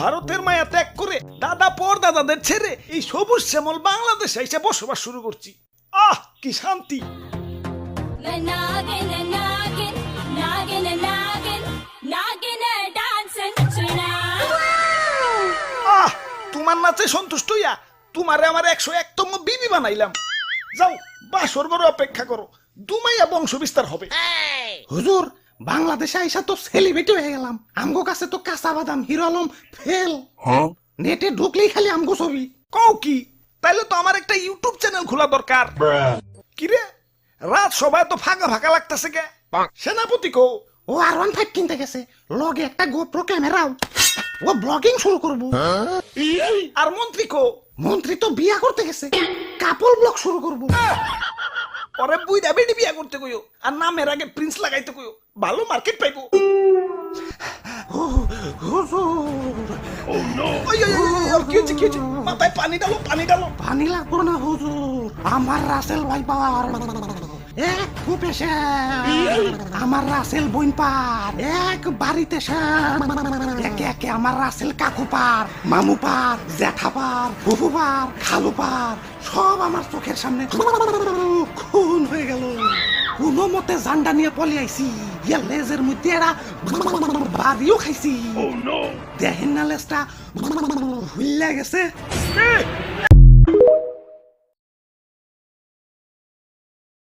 ভারতের মায়া ত্যাগ করে দাদা পর দাদাদের ছেড়ে এই সবুজ শ্যামল বাংলাদেশে এসে বসবাস শুরু করছি। আহ কি শান্তি. আহ তোমার নাচে সন্তুষ্ট হইয়া তোমারে আমার একশো একতম বিবি বানাইলাম। যাও বাসর বড় অপেক্ষা করো। দুমাইয়া বংশ বিস্তার হবে হুজুর বাংলাদেশে আইসা তো সেলিব্রিটি হয়ে গেলাম। আমগো কাছে তো কাঁচা বাদাম হিরো আলম ফেল। নেটে ঢুকলেই খালি আমগো ছবি। কও কি? তাইলে তো আমার একটা ইউটিউব চ্যানেল খোলা দরকার। কিরে? রাত সবাই তো ফাঁকা ফাঁকা লাগতেছে কে? সেনাপতি কো ও আর ওয়ান ফাইভ কিনতে গেছে। লগে একটা গোপ্রো ক্যামেরাও ও ব্লগিং শুরু করব। আর মন্ত্রী কো মন্ত্রী তো বিয়া করতে গেছে। কাপল ব্লগ শুরু করব। পরে বুইরা বেডি বিয়া করতে কইও। আর নামের আগে প্রিন্স লাগাইতে কইও। ভালো মার্কেট পাইবো? মাথায় পানি ডালো পানি ডালো পানি লাগবো না হুজুর। আমার রাসেল ভাই পাওয়ার। এক কূপে আমার রাসেল বইন পার। এক বাড়িতে একে একে আমার রাসেল কাকু পার মামু পার জ্যাঠা পার ফুফু পার খালু পার। সব আমার চোখের সামনে খুন হয়ে গেল। কোনো মতে জান্ডা নিয়ে পলে আইছি। ইয়া লেজের মধ্যে এরা বাড়িও খাইছি দেখেন না লেজটা হুইল্লা গেছে